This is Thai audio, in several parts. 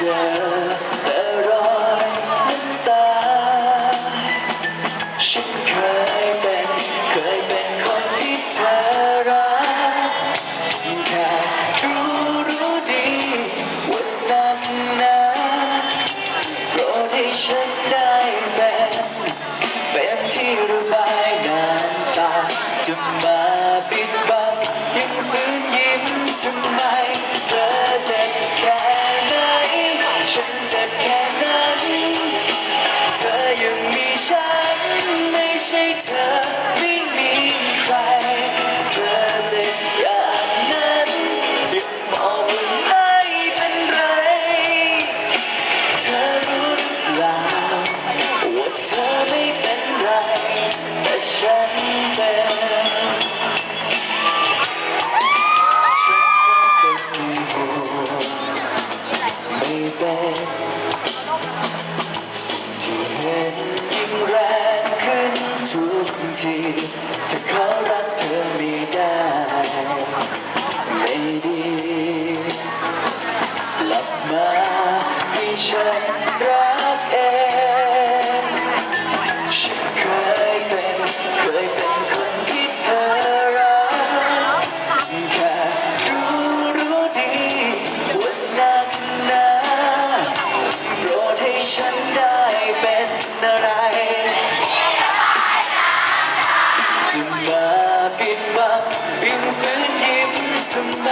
เจอแต่รอยน้ำตา ฉันเคยเป็น เคยเป็นคนที่เธอรักแค่รู้รู้ดีวันนั้นนะโปรดให้ฉันได้ ฉันเป็นฉันจะเป็นห่วงไม่เป็นสิ่งที่เห็นยิ่งแรงขึ้นทุกทีถ้าเขารักเธอไม่ได้ ไม่ดีกลับมาให้ฉัน จะมาปิดบังยิ่งฝืนยิ้มทำไม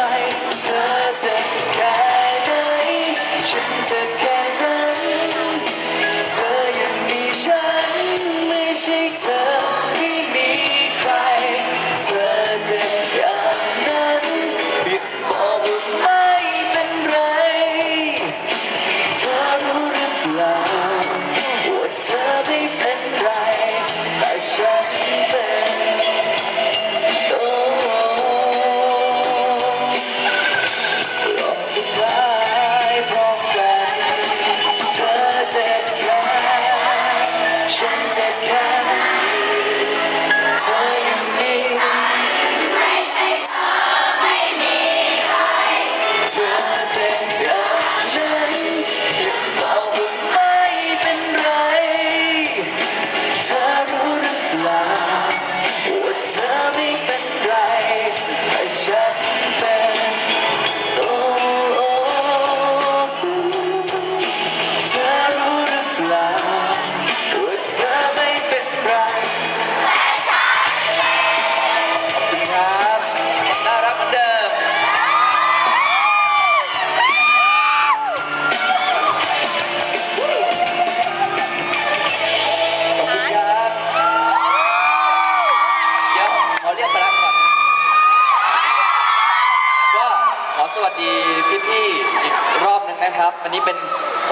นะครับ วันนี้เป็น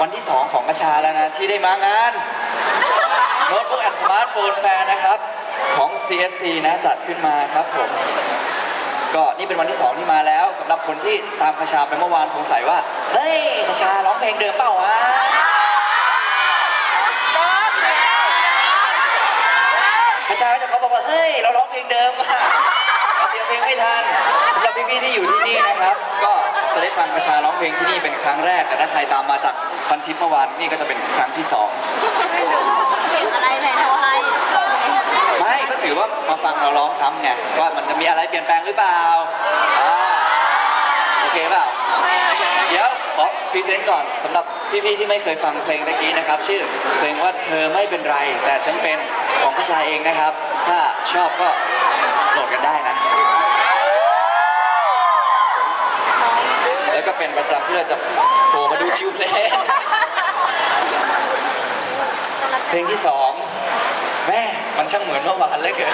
วันที่ 2 ของกระชาแล้วนะ ที่ได้มางานโน้ตบุ๊กแอนด์สมาร์ทโฟนแฟร์นะครับ ของ CSC นะจัดขึ้นมาครับผม ก็นี่เป็นวันที่ 2 ที่มาแล้วสำหรับคนที่ตามกระชาไปเมื่อวานสงสัยว่า เฮ้ยกระชาร้องเพลงเดิมเปล่าวะพระเจ้าก็จะเขาบอกว่า เฮ้ย เราร้องเพลงเดิมอะเราเตรียมเพลงไม่ทันสำหรับพี่ๆที่อยู่ที่นี่นะครับ ก็ จะได้ฟังประชาร้องเพลงที่นี่เป็นครั้งแรก แต่ถ้าใครตามมาจากพันทิปเมื่อวานนี่ก็จะเป็นครั้งที่สองเห็นอะไรไหนเท่าให้ไม่ก็ถือว่ามาฟังเราร้องซ้ำไงว่ามันจะมีอะไรเปลี่ยนแปลงหรือเปล่าอ่าโอเคเปล่า เดี๋ยวขอพรีเซนต์ก่อนสำหรับพี่ ๆ ที่ไม่เคยฟังเพลงเมื่อกี้นะครับ ชื่อเพลงว่าเธอไม่เป็นไร แต่ฉันเป็นของผู้ชายเองนะครับ ถ้าชอบก็โหลดกันได้นะ แล้วก็ เป็นประจำที่เราจะโผล่มาดูคิวเพลงเพลงที่สองแม่มันช่างเหมือนเมื่อวานเหลยเกิน